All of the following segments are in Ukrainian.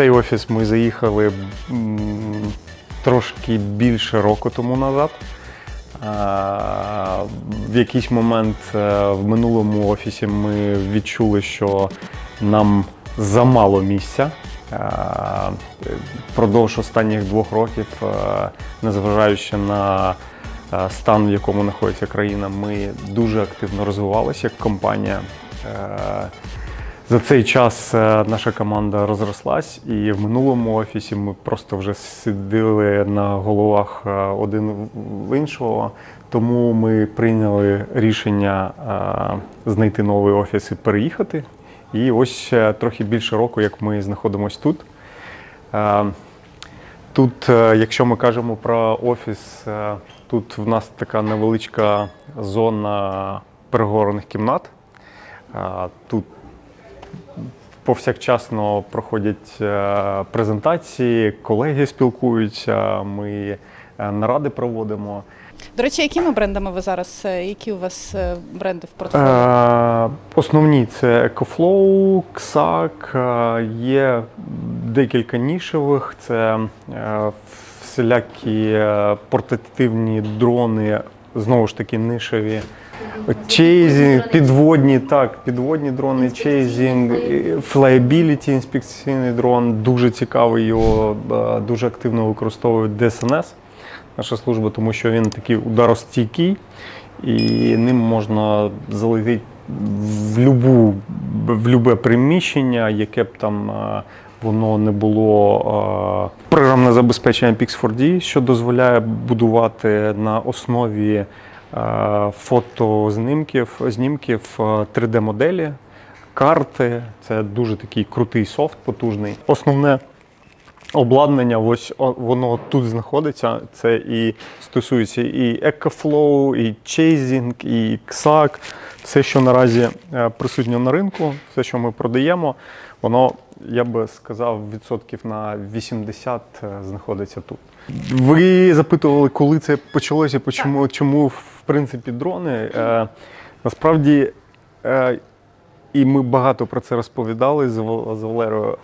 цей офіс ми заїхали трошки більше року тому назад. В якийсь момент е, в минулому офісі ми відчули, що нам замало місця. А, Впродовж останніх двох років, е, незважаючи на е, стан, в якому знаходиться країна, ми дуже активно розвивалися як компанія. За цей час е, наша команда розрослась, і в минулому офісі ми просто вже сиділи на головах е, один в іншого. Тому ми прийняли рішення е, знайти новий офіс і переїхати. І ось трохи більше року, як ми знаходимося тут. Тут, якщо ми кажемо про офіс, тут в нас така невеличка зона переговорних кімнат. Тут повсякчасно проходять е, презентації, колеги спілкуються, ми е, наради проводимо. До речі, якими брендами ви зараз? е, Які у вас бренди в портфоліо? Основні це EcoFlow, XAC, є декілька нішевих, це всілякі портативні дрони, знову ж таки нишеві. Чейзінг, підводні, так, підводні дрони, чейзінг, флайабіліті, інспекційний дрон. Дуже цікавий, його е, дуже активно використовують ДСНС, наша служба, тому що він такий ударостійкий і ним можна залетіти в любу, в любе приміщення, яке б там е, воно не було е, програмне забезпечення Pix4D, що дозволяє будувати на основі е, фотознімків знімків 3D-моделі, карти. Це дуже такий крутий софт, потужний. Основне обладнання, ось воно тут знаходиться. Це і стосується і EcoFlow, і Chasing, і XAC. Все, що наразі е, присутнє на ринку, все, що ми продаємо, воно, я би сказав, відсотків на 80 е, знаходиться тут. Ви запитували, коли це почалося, чому, чому в принципі дрони. Е, насправді, е, і ми багато про це розповідали з, з Валерою.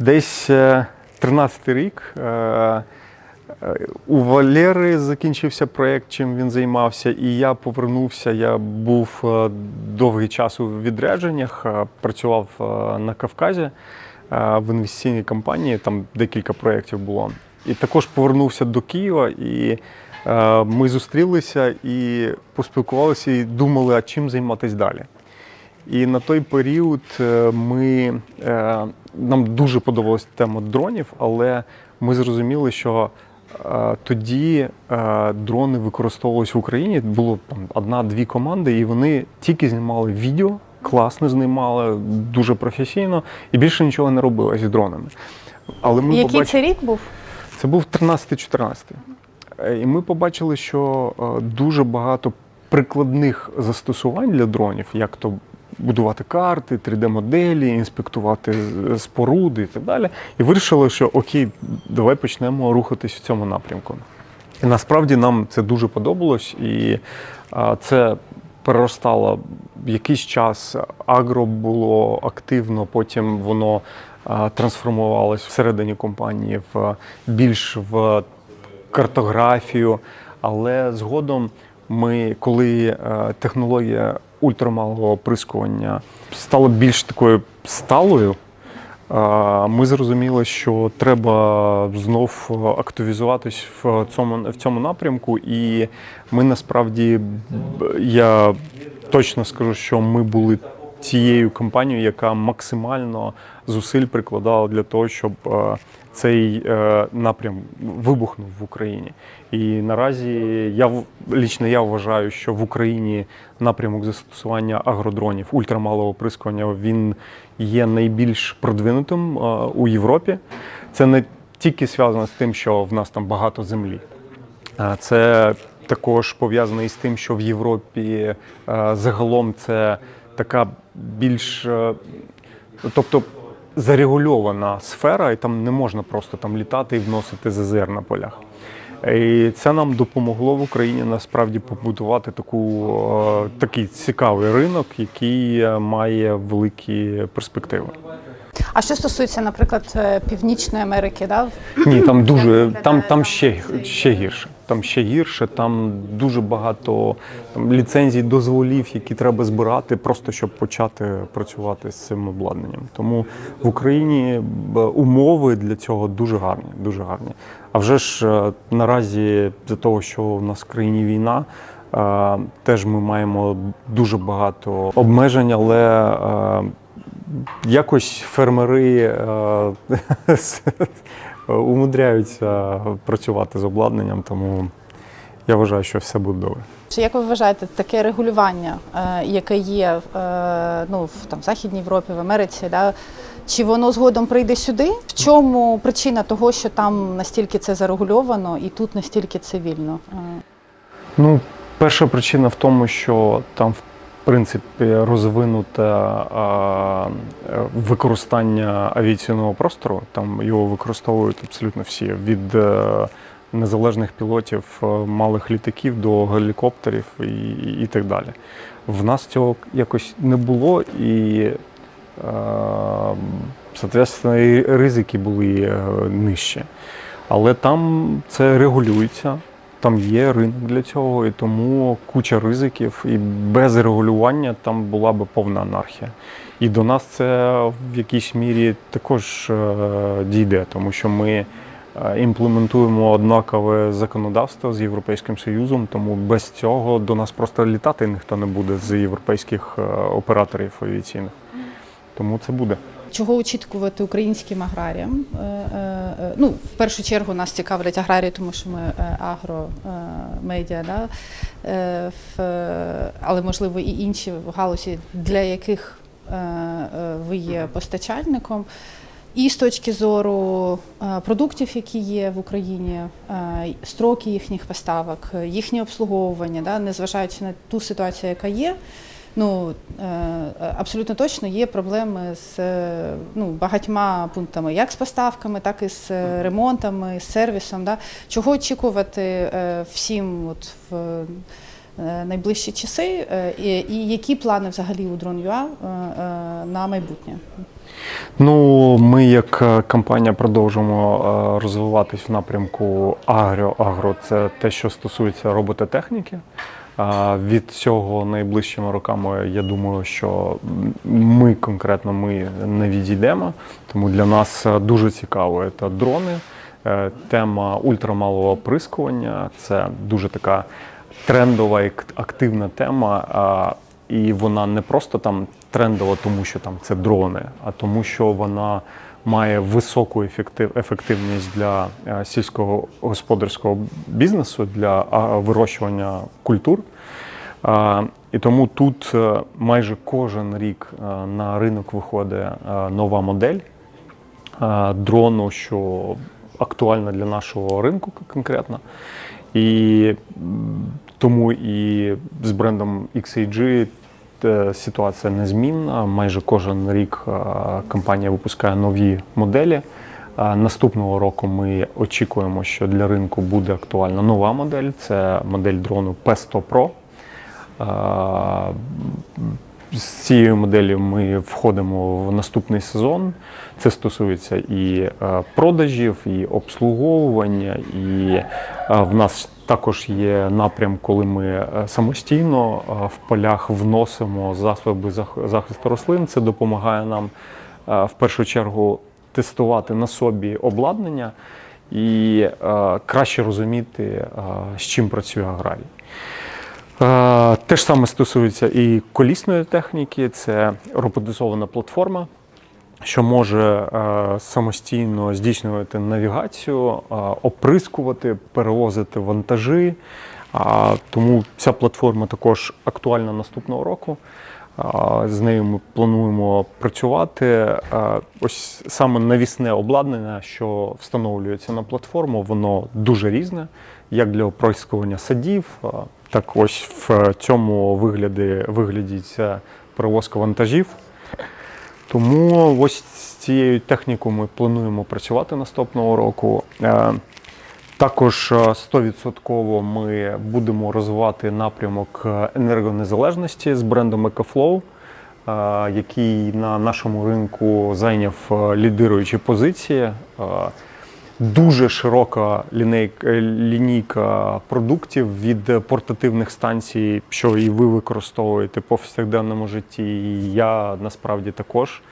Десь 13-й рік е, е, у Валери закінчився проєкт, чим він займався, і я повернувся. Я був е, довгий час у відрядженнях, е, працював е, на Кавказі е, в інвестиційній компанії, там декілька проєктів було. І також повернувся до Києва, і е, ми зустрілися і поспілкувалися, і думали, а чим займатися далі. І на той період е, ми, е, нам дуже подобалась тема дронів, але ми зрозуміли, що е, тоді дрони використовувалися в Україні. Було там одна-дві команди, і вони тільки знімали відео, класно знімали, дуже професійно, і більше нічого не робили зі дронами. Але ми Який побачили... це рік був? Це був 13-14. Е, І ми побачили, що дуже багато прикладних застосувань для дронів, як то будувати карти, 3D-моделі, інспектувати е, споруди і так далі. І вирішили, що окей, давай почнемо рухатись в цьому напрямку. І насправді нам це дуже подобалось, і це переростало в якийсь час. Агро було активно, потім воно трансформувалось всередині компанії в більш в картографію. Але згодом ми, коли е, технологія ультрамалого оприскування стала більш такою сталою, ми зрозуміли, що треба знов активізуватись в цьому, в цьому напрямку. І ми насправді, я точно скажу, що ми були тією компанією, яка максимально зусиль прикладала для того, щоб е, цей е, напрям вибухнув в Україні. І наразі я лічно я вважаю, що в Україні напрямок застосування агродронів ультрамалого оприскування він є найбільш продвинутим е, у Європі. Це не тільки зв'язано з тим, що в нас там багато землі. Е, Це також пов'язано із тим, що в Європі загалом це така більш, тобто зарегульована сфера, і там не можна просто там літати і вносити ЗЗР на полях. І це нам допомогло в Україні насправді побудувати таку, е, такий цікавий ринок, який е, має великі перспективи. А що стосується, наприклад, е, Північної Америки, да? Ні, там дуже там, там там ще, ще гірше. Там ще гірше, там дуже багато там, ліцензій, дозволів, які треба збирати, просто щоб почати працювати з цим обладнанням. Тому в Україні умови для цього дуже гарні, дуже гарні. А вже ж е, наразі за того, що в нас в країні війна. е, Теж ми маємо дуже багато обмежень, але е, якось фермери е, умудряються працювати з обладнанням, тому я вважаю, що все буде добре. Чи як ви вважаєте, таке регулювання, е, яке є е, ну, в там, Західній Європі, в Америці, да, чи воно згодом прийде сюди? В чому причина того, що там настільки це зарегульовано і тут настільки це вільно? Е, Ну, перша причина в тому, що там, в принципі, розвинуте використання авіаційного простору. Там його використовують абсолютно всі від е, незалежних пілотів е, малих літаків до гелікоптерів і, і так далі. В нас цього якось не було і. е, Соответственно, і ризики були нижчі. Але там це регулюється, там є ринок для цього, і тому куча ризиків, і без регулювання там була би повна анархія. І до нас це в якійсь мірі також е, дійде, тому що ми е, імплементуємо однакове законодавство з Європейським Союзом, тому без цього до нас просто літати ніхто не буде з європейських е, операторів авіаційних. Тому це буде. Чого очікувати українським аграріям? Е, е, е, Ну, в першу чергу нас цікавлять аграрії, тому що ми е, агро е, медіа, да? Але можливо і інші в галузі, для яких ви є постачальником. І з точки зору продуктів, які є в Україні, строки їхніх поставок, їхнє обслуговування, да, незважаючи на ту ситуацію, яка є, ну е, абсолютно точно є проблеми з е, ну, багатьма пунктами, як з поставками, так і з е, ремонтами, з сервісом. Да. Чого очікувати всім от в найближчі часи, і, і які плани взагалі у Drone.ua на майбутнє? Ну, ми як компанія продовжуємо розвиватись в напрямку агро. Агро це те, що стосується робототехніки. Від цього найближчими роками я думаю, що ми конкретно ми не відійдемо. Тому для нас е, дуже цікаво це дрони. Е, Тема ультрамалого оприскування це дуже така трендова і активна тема. І вона не просто там трендова, тому що там це дрони, а тому, що вона має високу ефектив, ефективність для е, сільського господарського бізнесу, для вирощування культур. І тому тут е, майже кожен рік е, на ринок виходить е, нова модель е, дрону, що актуальна для нашого ринку конкретно. І тому і з брендом XAG е, ситуація незмінна. Майже кожен рік е, компанія випускає нові моделі. Е, Наступного року ми очікуємо, що для ринку буде актуальна нова модель. Це модель дрону P100 Pro. Е, З цією моделлю ми входимо в наступний сезон. Це стосується і е, продажів, і обслуговування, і е, в нас також є напрям, коли ми е, самостійно е, в полях вносимо засоби захисту рослин. Це допомагає нам е, в першу чергу тестувати на собі обладнання і краще розуміти, з чим працює аграрій. Те ж саме стосується і колісної техніки, це роботизована платформа, що може е, самостійно здійснювати навігацію, е, оприскувати, перевозити вантажі. Тому ця платформа також актуальна наступного року. З нею ми плануємо працювати. Ось саме навісне обладнання, що встановлюється на платформу, воно дуже різне, як для оприскування садів, так ось в цьому вигляді, вигляді це перевозка вантажів. Тому ось з цією технікою ми плануємо працювати наступного року. Е, Також е, 100% ми будемо розвивати напрямок е, енергонезалежності з брендом EcoFlow. який на нашому ринку зайняв е, лідируючі позиції. Дуже широка е, лінійка продуктів від портативних станцій, що і ви використовуєте по повсякденному житті, і я насправді також,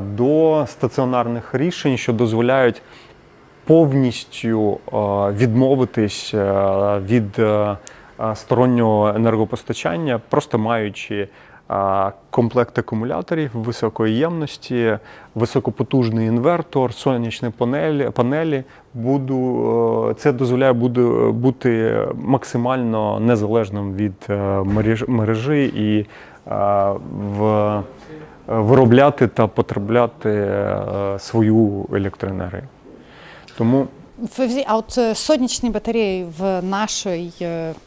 до стаціонарних рішень, що дозволяють повністю відмовитись від стороннього енергопостачання, просто маючи комплект акумуляторів високої ємності, високопотужний інвертор, сонячні панелі. панелі буду, е, це дозволяє буду, бути максимально незалежним від е, мережі і е, в, виробляти та потребляти свою електроенергію. Тому А от сонячні батареї в нашій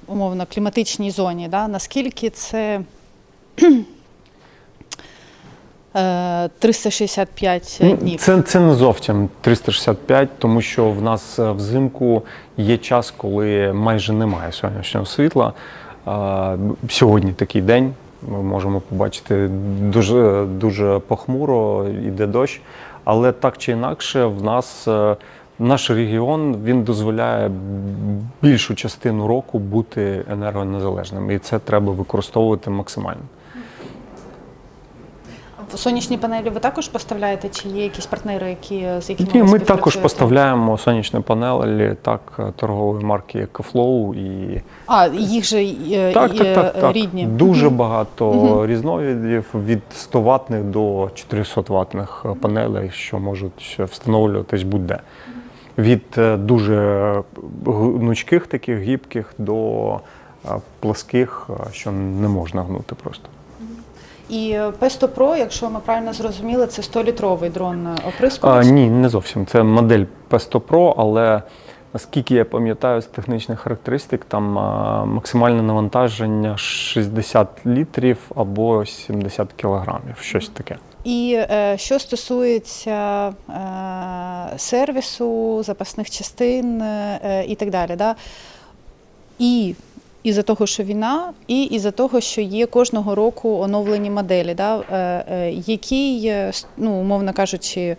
умовно кліматичній зоні, да, наскільки це 365 днів? Ну, це, це не зовсім 365, тому що в нас е, взимку є час, коли майже немає сонячного світла. Сьогодні такий день. Ми можемо побачити дуже, дуже похмуро, йде дощ. Але так чи інакше, в нас е, наш регіон він дозволяє більшу частину року бути енергонезалежним. І це треба використовувати максимально. Сонячні панелі ви також поставляєте? Чи є якісь партнери, які з якими Ні, ви ми також поставляємо сонячні панелі, так, торгової марки EcoFlow і А, їх же е, так, і, так, так, е, так. рідні. Дуже багато Мгм. різновидів від 100 ватних до 400 ватних панелей, що можуть встановлюватись будь-де. Від е, дуже гнучких таких гібких до пласких, що не можна гнути просто. І Pesto Pro, якщо ми правильно зрозуміли, це 100-літровий дрон А, ні, не зовсім. Це модель Pesto Pro, але наскільки я пам'ятаю з технічних характеристик, там а, максимальне навантаження 60 літрів або 70 кілограмів, щось таке. І е, що стосується е, сервісу, запасних частин е, і так далі. Да? І із-за того, що війна, і із-за того, що є кожного року оновлені моделі, да? е, е, який, ну, умовно кажучи,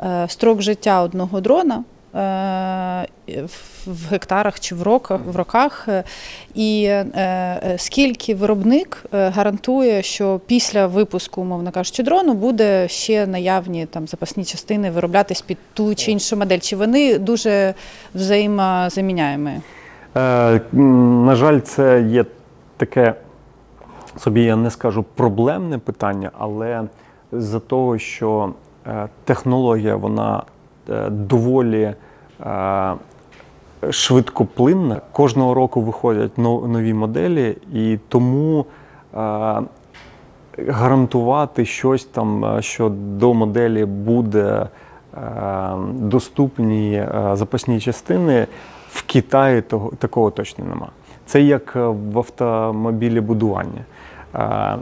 е, строк життя одного дрона. В гектарах чи в роках, в роках, і е, скільки виробник гарантує, що після випуску, умовно кажучи, дрону буде ще наявні там запасні частини вироблятись під ту чи іншу модель? Чи вони дуже взаємозаміняємі? Е, на жаль, це є таке собі, я не скажу проблемне питання, але з-за того, що е, технологія вона е, доволі швидкоплинна, кожного року виходять нові моделі, і тому гарантувати щось там, що до моделі буде доступні запасні частини. В Китаї того, такого точно нема. Це як е, в автомобілі будування. Е,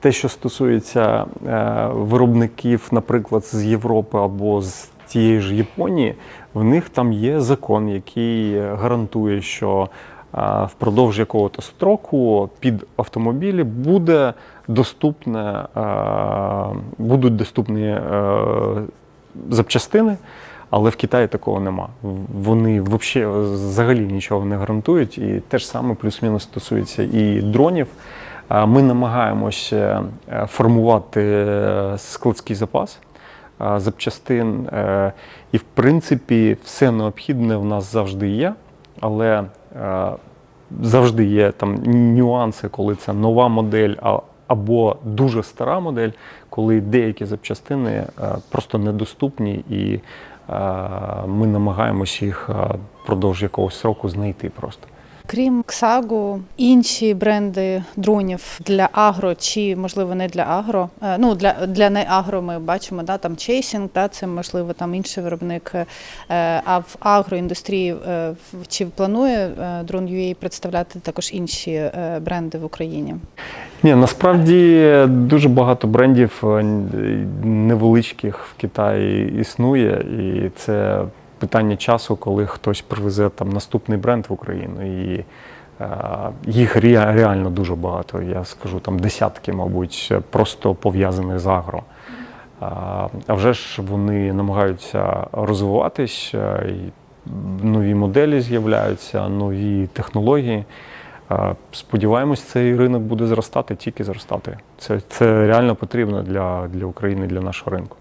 Те, що стосується е, виробників, наприклад, з Європи або з тієї ж Японії, в них там є закон, який гарантує, що впродовж якого-то строку під автомобілі буде доступне, будуть доступні запчастини. Але в Китаї такого нема. Вони вообще взагалі нічого не гарантують. І те ж саме плюс-мінус стосується і дронів. Ми намагаємося е, формувати е, складський запас е, запчастин. е, І, в принципі, все необхідне в нас завжди є, але е, завжди є там нюанси, коли це нова модель. Або дуже стара модель, коли деякі запчастини е, просто недоступні, і е, ми намагаємося їх е, впродовж якогось року знайти просто. Крім Ксагу, інші бренди дронів для агро, чи можливо не для агро. е, Ну для, для не агро ми бачимо, да, там Chasing, да, це можливо там інший виробник. е, А в агроіндустрії е, чи планує е, Drone.ua представляти також інші е, бренди в Україні? Ні, насправді дуже багато брендів е, невеличких в Китаї існує, і це питання часу, коли хтось привезе там наступний бренд в Україну. І Е, Їх реально дуже багато. Я скажу там десятки, мабуть, просто пов'язаних з агро. А вже ж вони намагаються розвиватись, е, нові моделі з'являються, нові технології. Сподіваємось, цей ринок буде зростати, тільки зростати. Це, це реально потрібно для, для України, для нашого ринку.